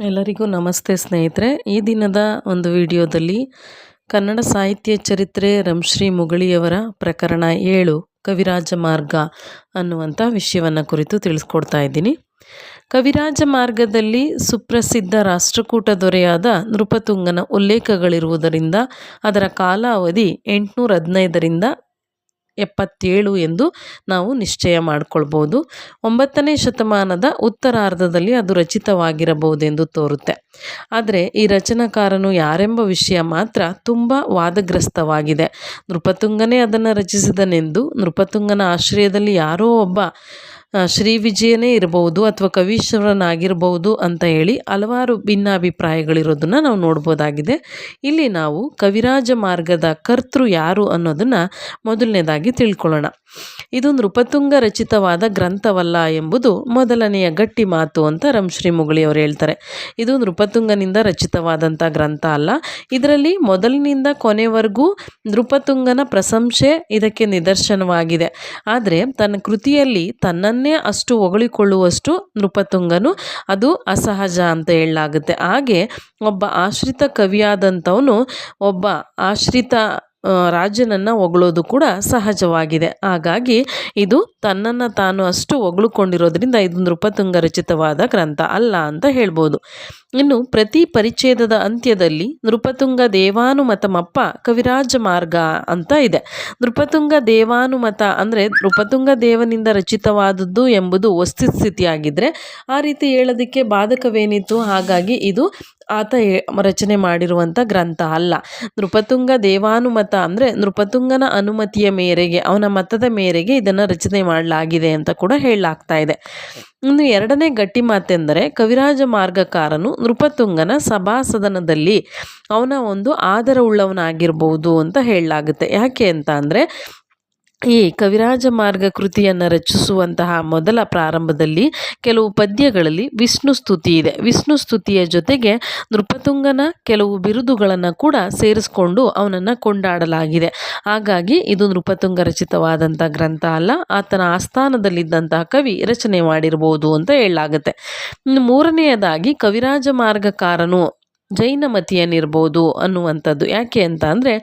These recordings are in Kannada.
ಎಲ್ಲರಿಗೂ ನಮಸ್ತೆ ಸ್ನೇಹಿತರೆ. ಈ ದಿನದ ಒಂದು ವಿಡಿಯೋದಲ್ಲಿ ಕನ್ನಡ ಸಾಹಿತ್ಯ ಚರಿತ್ರೆ ರಂಶ್ರೀ ಮುಗಳಿಯವರ ಪ್ರಕರಣ ಏಳು, ಕವಿರಾಜ ಮಾರ್ಗ ಅನ್ನುವಂಥ ವಿಷಯವನ್ನು ಕುರಿತು ತಿಳಿಸ್ಕೊಡ್ತಾ ಇದ್ದೀನಿ. ಕವಿರಾಜ ಮಾರ್ಗದಲ್ಲಿ ಸುಪ್ರಸಿದ್ಧ ರಾಷ್ಟ್ರಕೂಟ ದೊರೆಯಾದ ನೃಪತುಂಗನ ಉಲ್ಲೇಖಗಳಿರುವುದರಿಂದ ಅದರ ಕಾಲಾವಧಿ ಎಂಟುನೂರ ಹದಿನೈದರಿಂದ ಎಪ್ಪತ್ತೇಳು ಎಂದು ನಾವು ನಿಶ್ಚಯ ಮಾಡಿಕೊಳ್ಬೋದು. ಒಂಬತ್ತನೇ ಶತಮಾನದ ಉತ್ತರಾರ್ಧದಲ್ಲಿ ಅದು ರಚಿತವಾಗಿರಬಹುದೆಂದು ತೋರುತ್ತೆ. ಆದರೆ ಈ ರಚನಾಕಾರನು ಯಾರೆಂಬ ವಿಷಯ ಮಾತ್ರ ತುಂಬ ವಾದಗ್ರಸ್ತವಾಗಿದೆ. ನೃಪತುಂಗನೇ ಅದನ್ನು ರಚಿಸಿದನೆಂದು ನೃಪತುಂಗನ ಆಶ್ರಯದಲ್ಲಿ ಯಾರೋ ಒಬ್ಬ ಶ್ರೀ ವಿಜಯನೇ ಇರಬಹುದು ಅಥವಾ ಕವೀಶ್ವರನಾಗಿರ್ಬೋದು ಅಂತ ಹೇಳಿ ಹಲವಾರು ಭಿನ್ನಾಭಿಪ್ರಾಯಗಳಿರೋದನ್ನು ನಾವು ನೋಡ್ಬೋದಾಗಿದೆ. ಇಲ್ಲಿ ನಾವು ಕವಿರಾಜ ಮಾರ್ಗದ ಕರ್ತೃ ಯಾರು ಅನ್ನೋದನ್ನು ಮೊದಲನೇದಾಗಿ ತಿಳ್ಕೊಳ್ಳೋಣ. ಇದು ನೃಪತುಂಗ ರಚಿತವಾದ ಗ್ರಂಥವಲ್ಲ ಎಂಬುದು ಮೊದಲನೆಯ ಗಟ್ಟಿ ಮಾತು ಅಂತ ರಂಶ್ರೀ ಮುಗಳಿಯವರು ಹೇಳ್ತಾರೆ. ಇದು ನೃಪತುಂಗನಿಂದ ರಚಿತವಾದಂಥ ಗ್ರಂಥ ಅಲ್ಲ. ಇದರಲ್ಲಿ ಮೊದಲಿನಿಂದ ಕೊನೆವರೆಗೂ ನೃಪತುಂಗನ ಪ್ರಶಂಸೆ ಇದಕ್ಕೆ ನಿದರ್ಶನವಾಗಿದೆ. ಆದರೆ ತನ್ನ ಕೃತಿಯಲ್ಲಿ ತನ್ನನ್ನು ಅಷ್ಟು ಹೊಗಳಿಕೊಳ್ಳುವಷ್ಟು ನೃಪತುಂಗನು ಅದು ಅಸಹಜ ಅಂತ ಹೇಳಲಾಗುತ್ತೆ. ಹಾಗೆ ಒಬ್ಬ ಆಶ್ರಿತ ಕವಿಯಾದಂಥವನು ಒಬ್ಬ ಆಶ್ರಿತ ರಾಜನನ್ನು ಹೊಗಳೋದು ಕೂಡ ಸಹಜವಾಗಿದೆ. ಹಾಗಾಗಿ ಇದು ತನ್ನನ್ನು ತಾನು ಅಷ್ಟು ಹೊಗಳಿಕೊಂಡಿರೋದ್ರಿಂದ ಇದು ನೃಪತುಂಗ ರಚಿತವಾದ ಗ್ರಂಥ ಅಲ್ಲ ಅಂತ ಹೇಳ್ಬೋದು. ಇನ್ನು ಪ್ರತಿ ಪರಿಚ್ಛೇದದ ಅಂತ್ಯದಲ್ಲಿ ನೃಪತುಂಗ ದೇವಾನುಮತಮಪ್ಪ ಕವಿರಾಜ ಮಾರ್ಗ ಅಂತ ಇದೆ. ನೃಪತುಂಗ ದೇವಾನುಮತ ಅಂದರೆ ನೃಪತುಂಗ ದೇವನಿಂದ ರಚಿತವಾದದ್ದು ಎಂಬುದು ವಸ್ತುಸ್ಥಿತಿಯಾಗಿದ್ದರೆ ಆ ರೀತಿ ಹೇಳೋದಕ್ಕೆ ಬಾಧಕವೇನಿತ್ತು? ಹಾಗಾಗಿ ಇದು ಆತ ರಚನೆ ಮಾಡಿರುವಂಥ ಗ್ರಂಥ ಅಲ್ಲ. ನೃಪತುಂಗ ದೇವಾನುಮತ ಅಂದರೆ ನೃಪತುಂಗನ ಅನುಮತಿಯ ಮೇರೆಗೆ, ಅವನ ಮತದ ಮೇರೆಗೆ ಇದನ್ನು ರಚನೆ ಮಾಡಲಾಗಿದೆ ಅಂತ ಕೂಡ ಹೇಳಲಾಗ್ತಾ ಇದೆ. ಇನ್ನು ಎರಡನೇ ಗಟ್ಟಿ ಮಾತೆಂದರೆ ಕವಿರಾಜ ಮಾರ್ಗಕಾರನು ನೃಪತುಂಗನ ಸಭಾಸದನದಲ್ಲಿ ಅವನ ಒಂದು ಆದರವುಳ್ಳವನಾಗಿರ್ಬೋದು ಅಂತ ಹೇಳಲಾಗುತ್ತೆ. ಯಾಕೆ ಅಂತ ಅಂದರೆ ಈ ಕವಿರಾಜ ಮಾರ್ಗ ಕೃತಿಯನ್ನು ರಚಿಸುವಂತಹ ಮೊದಲ ಪ್ರಾರಂಭದಲ್ಲಿ ಕೆಲವು ಪದ್ಯಗಳಲ್ಲಿ ವಿಷ್ಣು ಸ್ತುತಿ ಇದೆ. ವಿಷ್ಣು ಸ್ತುತಿಯ ಜೊತೆಗೆ ನೃಪತುಂಗನ ಕೆಲವು ಬಿರುದುಗಳನ್ನು ಕೂಡ ಸೇರಿಸ್ಕೊಂಡು ಅವನನ್ನು ಕೊಂಡಾಡಲಾಗಿದೆ. ಹಾಗಾಗಿ ಇದು ನೃಪತುಂಗ ರಚಿತವಾದಂಥ ಗ್ರಂಥ ಅಲ್ಲ, ಆತನ ಆಸ್ಥಾನದಲ್ಲಿದ್ದಂತಹ ಕವಿ ರಚನೆ ಮಾಡಿರ್ಬೋದು ಅಂತ ಹೇಳಲಾಗುತ್ತೆ. ಮೂರನೆಯದಾಗಿ ಕವಿರಾಜ ಮಾರ್ಗಕಾರನು ಜೈನಮತಿಯನ್ನಿರ್ಬೋದು ಅನ್ನುವಂಥದ್ದು. ಯಾಕೆ ಅಂತ ಅಂದರೆ,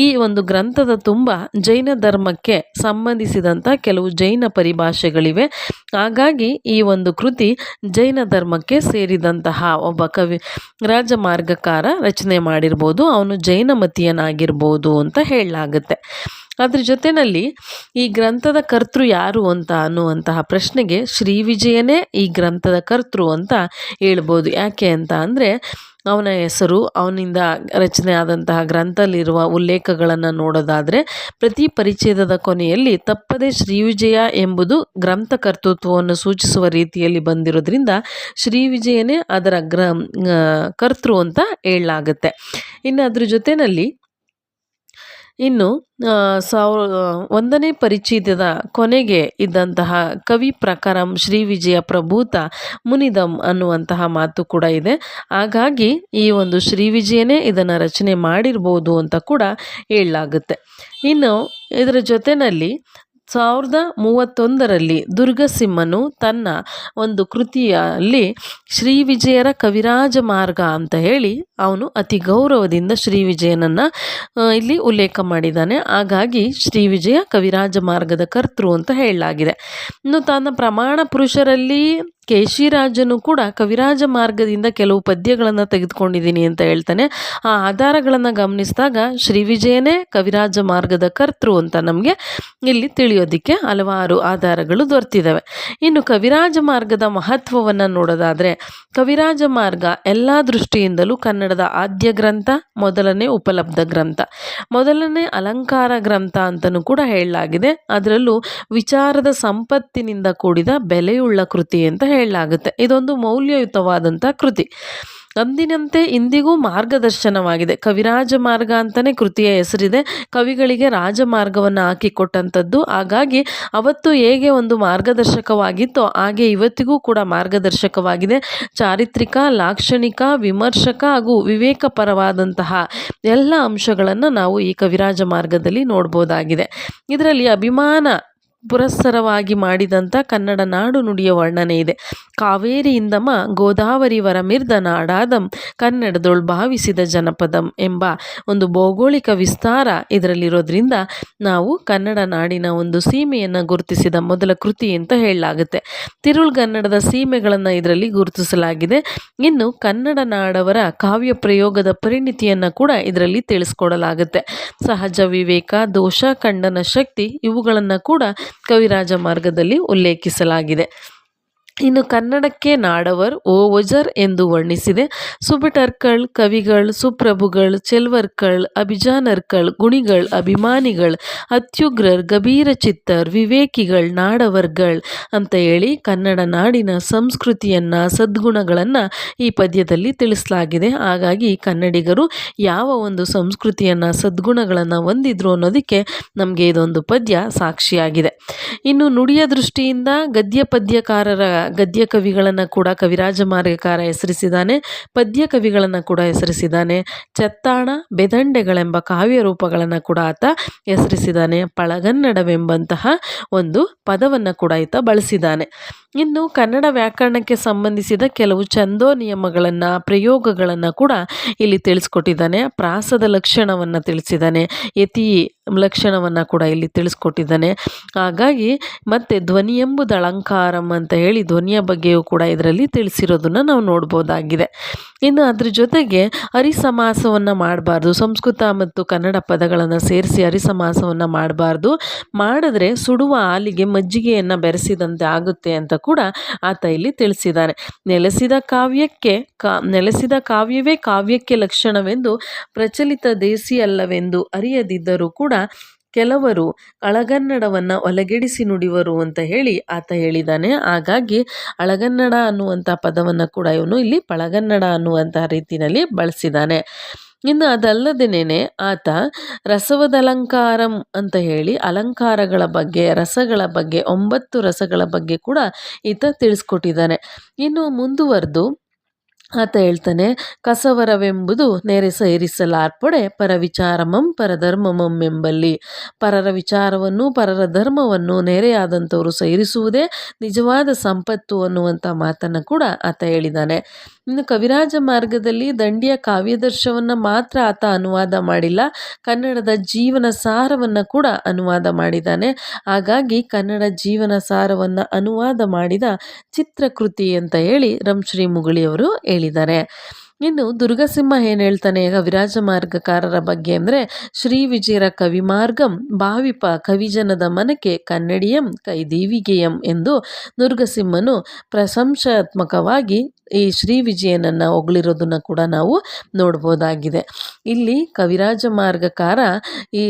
ಈ ಒಂದು ಗ್ರಂಥದ ತುಂಬ ಜೈನ ಧರ್ಮಕ್ಕೆ ಸಂಬಂಧಿಸಿದಂಥ ಕೆಲವು ಜೈನ ಪರಿಭಾಷೆಗಳಿವೆ. ಹಾಗಾಗಿ ಈ ಒಂದು ಕೃತಿ ಜೈನ ಧರ್ಮಕ್ಕೆ ಸೇರಿದಂತಹ ಒಬ್ಬ ಕವಿ ರಾಜಮಾರ್ಗಕಾರ ರಚನೆ ಮಾಡಿರ್ಬೋದು. ಅವನು ಜೈನ ಜೈನಮತಿಯನಾಗಿರ್ಬೋದು ಅಂತ ಹೇಳಲಾಗುತ್ತೆ. ಅದ್ರ ಜೊತೆಯಲ್ಲಿ ಈ ಗ್ರಂಥದ ಕರ್ತೃ ಯಾರು ಅಂತ ಅನ್ನುವಂತಹ ಪ್ರಶ್ನೆಗೆ ಶ್ರೀ ವಿಜಯನೇ ಈ ಗ್ರಂಥದ ಕರ್ತೃ ಅಂತ ಹೇಳ್ಬೋದು. ಯಾಕೆ ಅಂತ ಅಂದರೆ ಅವನ ಹೆಸರು, ಅವನಿಂದ ರಚನೆ ಆದಂತಹ ಗ್ರಂಥದಲ್ಲಿರುವ ಉಲ್ಲೇಖಗಳನ್ನು ನೋಡೋದಾದರೆ ಪ್ರತಿ ಪರಿಚ್ಛೇದದ ಕೊನೆಯಲ್ಲಿ ತಪ್ಪದೇ ಶ್ರೀವಿಜಯ ಎಂಬುದು ಗ್ರಂಥ ಕರ್ತೃತ್ವವನ್ನು ಸೂಚಿಸುವ ರೀತಿಯಲ್ಲಿ ಬಂದಿರೋದ್ರಿಂದ ಶ್ರೀ ವಿಜಯನೇ ಅದರ ಗ್ರ ಕರ್ತೃ ಅಂತ ಹೇಳಲಾಗುತ್ತೆ. ಇನ್ನು ಅದ್ರ ಜೊತೆಯಲ್ಲಿ ಇನ್ನು ಸಾವಿರ ಒಂದನೇ ಪರಿಚಿತದ ಕೊನೆಗೆ ಇದ್ದಂತಹ ಕವಿ ಪ್ರಕಾರಂ ಶ್ರೀ ವಿಜಯ ಪ್ರಭೂತ ಮುನಿದಂ ಅನ್ನುವಂತಹ ಮಾತು ಕೂಡ ಇದೆ. ಹಾಗಾಗಿ ಈ ಒಂದು ಶ್ರೀ ವಿಜಯನೇ ಇದನ್ನು ರಚನೆ ಮಾಡಿರ್ಬೋದು ಅಂತ ಕೂಡ ಹೇಳಲಾಗುತ್ತೆ. ಇನ್ನು, ಇದರ ಜೊತೆಯಲ್ಲಿ ಸಾವಿರದ ಮೂವತ್ತೊಂದರಲ್ಲಿ ದುರ್ಗಸಿಂಹನು ತನ್ನ ಒಂದು ಕೃತಿಯಲ್ಲಿ ಶ್ರೀ ವಿಜಯರ ಕವಿರಾಜ ಮಾರ್ಗ ಅಂತ ಹೇಳಿ ಅವನು ಅತಿ ಗೌರವದಿಂದ ಶ್ರೀ ವಿಜಯನನ್ನು ಇಲ್ಲಿ ಉಲ್ಲೇಖ ಮಾಡಿದ್ದಾನೆ. ಹಾಗಾಗಿ ಶ್ರೀ ವಿಜಯ ಕವಿರಾಜ ಮಾರ್ಗದ ಕರ್ತೃ ಅಂತ ಹೇಳಲಾಗಿದೆ. ಇನ್ನು ತನ್ನ ಪ್ರಮಾಣ ಪುರುಷರಲ್ಲಿ ಕೇಶಿರಾಜನು ಕೂಡ ಕವಿರಾಜ ಮಾರ್ಗದಿಂದ ಕೆಲವು ಪದ್ಯಗಳನ್ನು ತೆಗೆದುಕೊಂಡಿದ್ದೀನಿ ಅಂತ ಹೇಳ್ತಾನೆ. ಆ ಆಧಾರಗಳನ್ನು ಗಮನಿಸಿದಾಗ ಶ್ರೀ ವಿಜಯನೇ ಕವಿರಾಜ ಮಾರ್ಗದ ಕರ್ತೃ ಅಂತ ನಮಗೆ ಇಲ್ಲಿ ತಿಳಿಯೋದಕ್ಕೆ ಹಲವಾರು ಆಧಾರಗಳು ದೊರೆತಿದ್ದಾವೆ. ಇನ್ನು ಕವಿರಾಜ ಮಾರ್ಗದ ಮಹತ್ವವನ್ನು ನೋಡೋದಾದರೆ ಕವಿರಾಜ ಮಾರ್ಗ ಎಲ್ಲ ದೃಷ್ಟಿಯಿಂದಲೂ ಕನ್ನಡದ ಆದ್ಯ ಗ್ರಂಥ, ಮೊದಲನೇ ಉಪಲಬ್ಧ ಗ್ರಂಥ, ಮೊದಲನೇ ಅಲಂಕಾರ ಗ್ರಂಥ ಅಂತಲೂ ಕೂಡ ಹೇಳಲಾಗಿದೆ. ಅದರಲ್ಲೂ ವಿಚಾರದ ಸಂಪತ್ತಿನಿಂದ ಕೂಡಿದ ಬೆಲೆಯುಳ್ಳ ಕೃತಿ ಅಂತ ಹೇಳಲಾಗುತ್ತೆ. ಇದೊಂದು ಮೌಲ್ಯಯುತವಾದಂಥ ಕೃತಿ. ಅಂದಿನಂತೆ ಇಂದಿಗೂ ಮಾರ್ಗದರ್ಶನವಾಗಿದೆ. ಕವಿರಾಜ ಮಾರ್ಗ ಅಂತಲೇ ಕೃತಿಯ ಹೆಸರಿದೆ. ಕವಿಗಳಿಗೆ ರಾಜಮಾರ್ಗವನ್ನು ಹಾಕಿಕೊಟ್ಟಂಥದ್ದು. ಹಾಗಾಗಿ ಅವತ್ತು ಹೇಗೆ ಒಂದು ಮಾರ್ಗದರ್ಶಕವಾಗಿತ್ತೋ ಹಾಗೆ ಇವತ್ತಿಗೂ ಕೂಡ ಮಾರ್ಗದರ್ಶಕವಾಗಿದೆ. ಚಾರಿತ್ರಿಕ, ಲಾಕ್ಷಣಿಕ, ವಿಮರ್ಶಕ ಹಾಗೂ ವಿವೇಕಪರವಾದಂತಹ ಎಲ್ಲ ಅಂಶಗಳನ್ನು ನಾವು ಈ ಕವಿರಾಜ ಮಾರ್ಗದಲ್ಲಿ ನೋಡ್ಬೋದಾಗಿದೆ. ಇದರಲ್ಲಿ ಅಭಿಮಾನ ಪುರಸ್ಸರವಾಗಿ ಮಾಡಿದಂಥ ಕನ್ನಡ ನಾಡು ನುಡಿಯ ವರ್ಣನೆ ಇದೆ. ಕಾವೇರಿಯಿಂದಮ ಗೋದಾವರಿ ವರಮಿರ್ದ ನಾಡಾದಂ, ಕನ್ನಡದೊಳ್ ಭಾವಿಸಿದ ಜನಪದಂ ಎಂಬ ಒಂದು ಭೌಗೋಳಿಕ ವಿಸ್ತಾರ ಇದರಲ್ಲಿರೋದ್ರಿಂದ ನಾವು ಕನ್ನಡ ನಾಡಿನ ಒಂದು ಸೀಮೆಯನ್ನು ಗುರುತಿಸಿದ ಮೊದಲ ಕೃತಿ ಅಂತ ಹೇಳಲಾಗುತ್ತೆ. ತಿರುಳ್ಗನ್ನಡದ ಸೀಮೆಗಳನ್ನು ಇದರಲ್ಲಿ ಗುರುತಿಸಲಾಗಿದೆ. ಇನ್ನು ಕನ್ನಡ ನಾಡವರ ಕಾವ್ಯ ಪ್ರಯೋಗದ ಪರಿಣಿತಿಯನ್ನು ಕೂಡ ಇದರಲ್ಲಿ ತಿಳಿಸ್ಕೊಡಲಾಗುತ್ತೆ. ಸಹಜ ವಿವೇಕ, ದೋಷ, ಖಂಡನ ಶಕ್ತಿ ಇವುಗಳನ್ನು ಕೂಡ ಕವಿರಾಜ ಮಾರ್ಗದಲ್ಲಿ ಉಲ್ಲೇಖಿಸಲಾಗಿದೆ. ಇನ್ನು ಕನ್ನಡಕ್ಕೆ ನಾಡವರ್ ಓವಜರ್ ಎಂದು ವರ್ಣಿಸಿದೆ. ಸುಬಟರ್ಕಳ್ ಕವಿಗಳ್, ಸುಪ್ರಭುಗಳ್, ಚೆಲ್ವರ್ಕಳ್, ಅಭಿಜಾನರ್ಕಳ್, ಗುಣಿಗಳ್, ಅಭಿಮಾನಿಗಳ್, ಅತ್ಯುಗ್ರರ್, ಗಭೀರ ಚಿತ್ತರ್, ವಿವೇಕಿಗಳ್, ನಾಡವರ್ಗಳ್ ಅಂತ ಹೇಳಿ ಕನ್ನಡ ನಾಡಿನ ಸಂಸ್ಕೃತಿಯನ್ನ, ಸದ್ಗುಣಗಳನ್ನು ಈ ಪದ್ಯದಲ್ಲಿ ತಿಳಿಸಲಾಗಿದೆ. ಹಾಗಾಗಿ ಕನ್ನಡಿಗರು ಯಾವ ಒಂದು ಸಂಸ್ಕೃತಿಯನ್ನು, ಸದ್ಗುಣಗಳನ್ನು ಹೊಂದಿದ್ರು ಅನ್ನೋದಕ್ಕೆ ನಮಗೆ ಇದೊಂದು ಪದ್ಯ ಸಾಕ್ಷಿಯಾಗಿದೆ. ಇನ್ನು ನುಡಿಯ ದೃಷ್ಟಿಯಿಂದ ಗದ್ಯ ಪದ್ಯಕಾರರ ಗದ್ಯ ಕವಿಗಳನ್ನು ಕೂಡ ಕವಿರಾಜ ಮಾರ್ಗಕಾರ ಹೆಸರಿಸಿದ್ದಾನೆ, ಪದ್ಯ ಕವಿಗಳನ್ನು ಕೂಡ ಹೆಸರಿಸಿದ್ದಾನೆ, ಚತ್ತಾಣ ಬೆದಂಡೆಗಳೆಂಬ ಕಾವ್ಯ ರೂಪಗಳನ್ನು ಕೂಡ ಆತ ಹೆಸರಿಸಿದ್ದಾನೆ, ಪಳಗನ್ನಡವೆಂಬಂತಹ ಒಂದು ಪದವನ್ನು ಕೂಡ ಈತ ಬಳಸಿದ್ದಾನೆ. ಇನ್ನು ಕನ್ನಡ ವ್ಯಾಕರಣಕ್ಕೆ ಸಂಬಂಧಿಸಿದ ಕೆಲವು ಛಂದೋ ನಿಯಮಗಳನ್ನು, ಪ್ರಯೋಗಗಳನ್ನು ಕೂಡ ಇಲ್ಲಿ ತಿಳಿಸ್ಕೊಟ್ಟಿದ್ದಾನೆ, ಪ್ರಾಸದ ಲಕ್ಷಣವನ್ನು ತಿಳಿಸಿದ್ದಾನೆ, ಯತಿ ಲಕ್ಷಣವನ್ನು ಕೂಡ ಇಲ್ಲಿ ತಿಳಿಸ್ಕೊಟ್ಟಿದ್ದಾನೆ. ಹಾಗಾಗಿ ಮತ್ತೆ ಧ್ವನಿ ಎಂಬುದು ಅಲಂಕಾರಂ ಅಂತ ಹೇಳಿ ಧ್ವನಿಯ ಬಗ್ಗೆಯೂ ಕೂಡ ಇದರಲ್ಲಿ ತಿಳಿಸಿರೋದನ್ನು ನಾವು ನೋಡ್ಬೋದಾಗಿದೆ. ಇನ್ನು ಅದ್ರ ಜೊತೆಗೆ ಅರಿಸಮಾಸವನ್ನು ಮಾಡಬಾರ್ದು, ಸಂಸ್ಕೃತ ಮತ್ತು ಕನ್ನಡ ಪದಗಳನ್ನು ಸೇರಿಸಿ ಅರಿಸಮಾಸವನ್ನು ಮಾಡಬಾರ್ದು. ಮಾಡಿದ್ರೆ ಸುಡುವ ಹಾಲಿಗೆ ಮಜ್ಜಿಗೆಯನ್ನು ಬೆರೆಸಿದಂತೆ ಆಗುತ್ತೆ ಅಂತ ಕೂಡ ಆತ ಇಲ್ಲಿ ತಿಳಿಸಿದ್ದಾನೆ ನೆಲೆಸಿದ ಕಾವ್ಯಕ್ಕೆ ಕಾ, ನೆಲೆಸಿದ ಕಾವ್ಯವೇ ಕಾವ್ಯಕ್ಕೆ ಲಕ್ಷಣವೆಂದು ಪ್ರಚಲಿತ ದೇಸಿ ಅಲ್ಲವೆಂದು ಅರಿಯದಿದ್ದರೂ ಕೂಡ ಕೆಲವರು ಅಳಗನ್ನಡವನ್ನ ಒಲಗೆಡಿಸಿ ನುಡಿವರು ಅಂತ ಹೇಳಿ ಆತ ಹೇಳಿದಾನೆ. ಹಾಗಾಗಿ ಅಳಗನ್ನಡ ಅನ್ನುವಂಥ ಪದವನ್ನು ಕೂಡ ಇವನು ಇಲ್ಲಿ ಪಳಗನ್ನಡ ಅನ್ನುವಂಥ ರೀತಿಯಲ್ಲಿ ಬಳಸಿದ್ದಾನೆ ಇನ್ನು ಅದಲ್ಲದೇನೆ ಆತ ರಸವದಲಂಕಾರಂ ಅಂತ ಹೇಳಿ ಅಲಂಕಾರಗಳ ಬಗ್ಗೆ, ರಸಗಳ ಬಗ್ಗೆ, ಒಂಬತ್ತು ರಸಗಳ ಬಗ್ಗೆ ಕೂಡ ಈತ ತಿಳಿಸ್ಕೊಟ್ಟಿದ್ದಾನೆ ಇನ್ನು ಮುಂದುವರೆದು ಆತ ಹೇಳ್ತಾನೆ, ಕಸವರವೆಂಬುದು ನೆರೆ ಸೇರಿಸಲಾರ್ಪಡೆ, ಪರವಿಚಾರಮಂ ಪರಧರ್ಮಮಂ ಎಂಬಲ್ಲಿ. ಪರರ ವಿಚಾರವನ್ನು ಪರರ ಧರ್ಮವನ್ನು ನೆರೆಯಾದಂಥವರು ಸೇರಿಸುವುದೇ ನಿಜವಾದ ಸಂಪತ್ತು ಅನ್ನುವಂಥ ಮಾತನ್ನು ಕೂಡ ಆತ ಹೇಳಿದ್ದಾನೆ ಇನ್ನು ಕವಿರಾಜ ಮಾರ್ಗದಲ್ಲಿ ದಂಡಿಯ ಕಾವ್ಯದರ್ಶವನ್ನು ಮಾತ್ರ ಆತ ಅನುವಾದ ಮಾಡಿಲ್ಲ. ಕನ್ನಡದ ಜೀವನ ಸಾರವನ್ನು ಕೂಡ ಅನುವಾದ ಮಾಡಿದ್ದಾನೆ. ಹಾಗಾಗಿ ಕನ್ನಡ ಜೀವನ ಸಾರವನ್ನು ಅನುವಾದ ಮಾಡಿದ ಚಿತ್ರಕೃತಿ ಅಂತ ಹೇಳಿ ರಂಶ್ರೀ ಮುಗಳಿಯವರು ಹೇಳಿದ್ದಾರೆ. ಇನ್ನು ದುರ್ಗಸಿಂಹ ಏನು ಹೇಳ್ತಾನೆ ಕವಿರಾಜ ಮಾರ್ಗಕಾರರ ಬಗ್ಗೆ ಅಂದರೆ, ಶ್ರೀ ವಿಜಯರ ಕವಿಮಾರ್ಗಂ ಭಾವಿಪ ಕವಿಜನದ ಮನಕ್ಕೆ ಕನ್ನಡಿಯಂ ಕೈದೀವಿಗೆಯಂ ಎಂದು ದುರ್ಗಸಿಂಹನು ಪ್ರಶಂಸಾತ್ಮಕವಾಗಿ ಈ ಶ್ರೀ ವಿಜಯನನ್ನು ಹೊಗಳಿರೋದನ್ನು ಕೂಡ ನಾವು ನೋಡ್ಬೋದಾಗಿದೆ. ಇಲ್ಲಿ ಕವಿರಾಜ ಮಾರ್ಗಕಾರ ಈ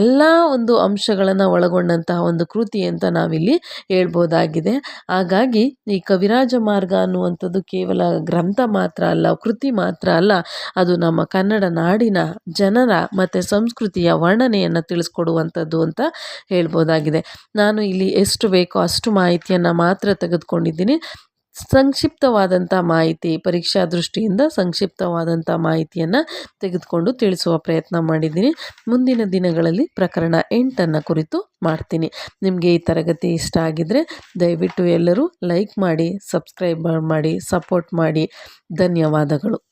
ಎಲ್ಲ ಒಂದು ಅಂಶಗಳನ್ನು ಒಳಗೊಂಡಂತಹ ಒಂದು ಕೃತಿ ಅಂತ ನಾವಿಲ್ಲಿ ಹೇಳ್ಬೋದಾಗಿದೆ. ಹಾಗಾಗಿ ಈ ಕವಿರಾಜ ಮಾರ್ಗ ಅನ್ನುವಂಥದ್ದು ಕೇವಲ ಗ್ರಂಥ ಮಾತ್ರ ಅಲ್ಲ ಮಾತ್ರ ಅಲ್ಲ, ಅದು ನಮ್ಮ ಕನ್ನಡ ನಾಡಿನ ಜನರ ಮತ್ತು ಸಂಸ್ಕೃತಿಯ ವರ್ಣನೆಯನ್ನು ತಿಳಿಸ್ಕೊಡುವಂಥದ್ದು ಅಂತ ಹೇಳ್ಬೋದಾಗಿದೆ. ನಾನು ಇಲ್ಲಿ ಎಷ್ಟು ಬೇಕೋ ಅಷ್ಟು ಮಾಹಿತಿಯನ್ನು ಮಾತ್ರ ತೆಗೆದುಕೊಂಡಿದ್ದೀನಿ. ಸಂಕ್ಷಿಪ್ತವಾದಂಥ ಮಾಹಿತಿ ಪರೀಕ್ಷಾ ದೃಷ್ಟಿಯಿಂದ ಸಂಕ್ಷಿಪ್ತವಾದಂಥ ಮಾಹಿತಿಯನ್ನು ತೆಗೆದುಕೊಂಡು ತಿಳಿಸುವ ಪ್ರಯತ್ನ ಮಾಡಿದ್ದೀನಿ. ಮುಂದಿನ ದಿನಗಳಲ್ಲಿ ಪ್ರಕರಣ ಎಂಟನ್ನು ಕುರಿತು ಮಾಡ್ತೀನಿ. ನಿಮಗೆ ಈ ತರಗತಿ ಇಷ್ಟ ಆಗಿದ್ದರೆ ದಯವಿಟ್ಟು ಎಲ್ಲರೂ ಲೈಕ್ ಮಾಡಿ, ಸಬ್ಸ್ಕ್ರೈಬ್ ಮಾಡಿ, ಸಪೋರ್ಟ್ ಮಾಡಿ. ಧನ್ಯವಾದಗಳು.